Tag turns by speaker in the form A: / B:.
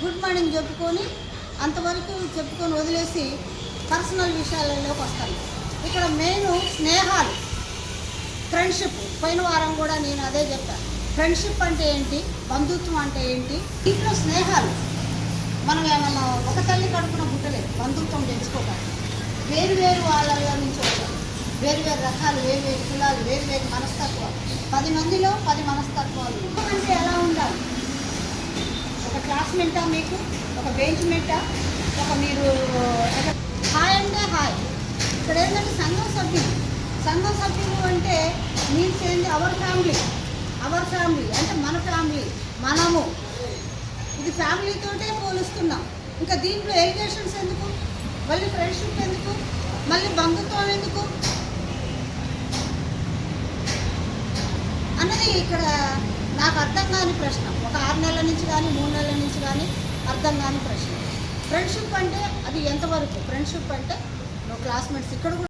A: Good morning చెప్పుకొని అంతవరకు చెప్పుకొని వదిలేసి పర్సనల్ విషయాలలోకి వస్తాను. ఇక్కడ మెయిన్ స్నేహాలు ఫ్రెండ్షిప్. పోయిన వారం కూడా నేను అదే చెప్పాను. ఫ్రెండ్షిప్ అంటే ఏంటి? బంధుత్వం అంటే ఏంటి? ఇంట్లో స్నేహాలు. మనం ఏమన్నా ఒక తల్లి కడుపున పుట్టలేదు బంధుత్వం పెంచుకోవడానికి వేరు వేరు వాళ్ళలో నుంచి వచ్చాం వేరు వేరు రకాలు వేరు వేరు కులాలు వేరు వేరు మనస్తత్వాలు. పది మందిలో పది మనస్తత్వాలు. అంటే ఎలా ఉండాలి? ఒక మీకు? ఒక బెంచ్ ఒక మీరు హాయ్ అంటే హాయ్. ఇక్కడ ఏంటంటే సంఘం సభ్యులు. సంఘం సభ్యులు అంటే మీన్స్ ఏంటి అవర్ ఫ్యామిలీ. అవర్ ఫ్యామిలీ అంటే మన ఫ్యామిలీ మనము. ఇది ఫ్యామిలీతోటే పోలుస్తున్నాం. ఇంకా దీంట్లో ఎలిగేషన్స్ ఎందుకు? మళ్ళీ ఫ్రెండ్షిప్ ఎందుకు? మళ్ళీ బంధుత్వం ఎందుకు? అన్నది ఇక్కడ నాకు అర్థం కాని ప్రశ్న. ఒక ఆరు నెలల నుంచి కానీ మూడు నెలల నుంచి కానీ అర్థం కాని ప్రశ్న. ఫ్రెండ్షిప్ అంటే అది ఎంతవరకు? ఫ్రెండ్షిప్ అంటే నువ్వు క్లాస్మేట్స్ ఇక్కడ కూడా